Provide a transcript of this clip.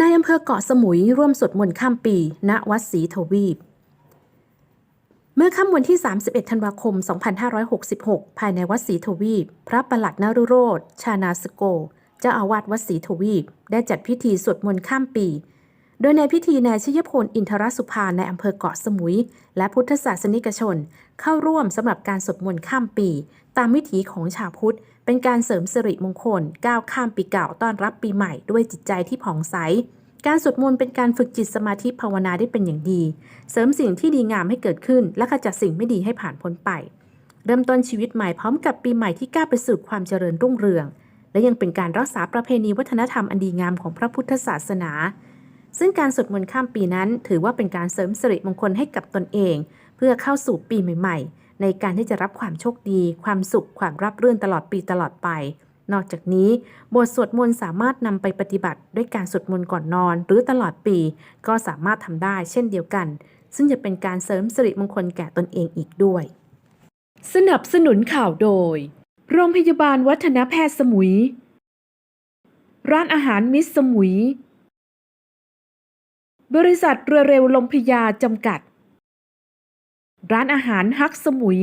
นายอำเภอเกาะสมุยร่วมสวดมนต์ข้ามปี ณ วัดศรีทวีป เมื่อค่ำวันที่ 31 ธันวาคม 2566 ภายในวัดศรีทวีป พระประหลัดนรุโรธ ชานาสโก เจ้าอาวาสวัดศรีทวีป ได้จัดพิธีสวดมนต์ข้ามปี โดยในพิธีนายชยพลอินทรสุภาในอำเภอเกาะสมุย และพุทธศาสนิกชน เข้าร่วมสำหรับการสวดมนต์ข้ามปี ตามวิถีของชาวพุทธ เป็นการเสริมสิริมงคลก้าวข้ามปีเก่าต้อนรับปีใหม่ด้วยจิตใจที่ผ่องใส การสวดมนต์เป็นการฝึกจิตสมาธิภาวนาได้เป็นอย่างดี เสริมสิ่งที่ดีงามให้เกิดขึ้น และขจัดสิ่งไม่ดีให้ผ่านพ้นไป เริ่มต้นชีวิตใหม่พร้อมกับปีใหม่ที่ก้าวไปสู่ความเจริญรุ่งเรือง และยังเป็นการรักษาประเพณีวัฒนธรรมอันดีงามของพระพุทธศาสนา ซึ่งการสวดมนต์ข้ามปีนั้น ถือว่าเป็นการเสริมสิริมงคลให้กับตนเอง เพื่อเข้าสู่ปีใหม่ ๆ ในการที่จะรับความโชคดี ความสุข ความรับรื่นตลอดปีตลอดไป นอกจากนี้ บทสวดมนต์สามารถนำไปปฏิบัติ ด้วยการสวดมนต์ก่อนนอน หรือตลอดปี ก็สามารถทำได้เช่นเดียวกัน ซึ่งจะเป็นการเสริมสิริมงคลแก่ตนเองอีกด้วย สนับสนุนข่าวโดย โรงพยาบาลวัฒนแพทย์สมุย ร้านอาหารมิสสมุย บริษัทเรือเร็วลมพยาจำกัด ร้านอาหารฮักสมุย